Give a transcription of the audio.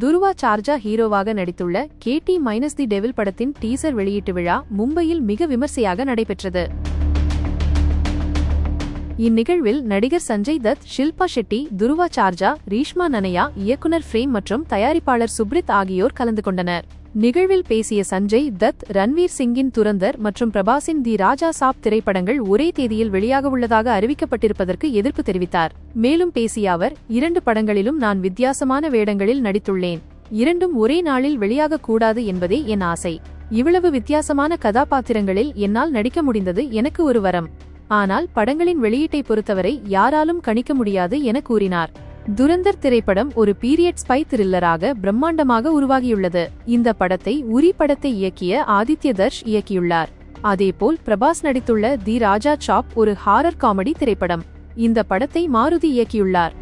துருவா சார்ஜா ஹீரோவாக நடித்துள்ள KD minus the devil படத்தின் டீசர் வெளியீட்டு விழா மும்பையில் மிக விமர்சையாக நடைபெற்றது. இந்நிகழ்வில் நடிகர் சஞ்சய் தத் ஷில்பா ஷெட்டி துருவா சார்ஜா ரீஷ்மா நனையா இயக்குனர் ஃப்ரேம் மற்றும் தயாரிப்பாளர் சுப்ரித் ஆகியோர் கலந்து கொண்டனர். நிகழ்வில் பேசிய சஞ்சய் தத் ரன்வீர் சிங்கின் துரந்தர் மற்றும் பிரபாஸின் தி ராஜா சாப் திரைப்படங்கள் ஒரே தேதியில் வெளியாக உள்ளதாக அறிவிக்கப்பட்டிருப்பதற்கு எதிர்ப்பு தெரிவித்தார். மேலும் பேசிய அவர் இரண்டு படங்களிலும் நான் வித்தியாசமான வேடங்களில் நடித்துள்ளேன். இரண்டும் ஒரே நாளில் வெளியாகக் கூடாது என்பதே என் ஆசை. இவ்வளவு வித்தியாசமான கதாபாத்திரங்களில் என்னால் நடிக்க முடிந்தது எனக்கு ஒரு வரம். ஆனால் படங்களின் வெளியீட்டை பொறுத்தவரை யாராலும் கணிக்க முடியாது என கூறினார். துரந்தர் திரைப்படம் ஒரு பீரியட் ஸ்பை த்ரில்லராக பிரம்மாண்டமாக உருவாகியுள்ளது. இந்த படத்தை உரி படத்தை இயக்கிய ஆதித்ய தர்ஷ் இயக்கியுள்ளார். அதேபோல் பிரபாஸ் நடித்துள்ள தி ராஜா சாப் ஒரு ஹாரர் காமெடி திரைப்படம். இந்த படத்தை மாருதி இயக்கியுள்ளார்.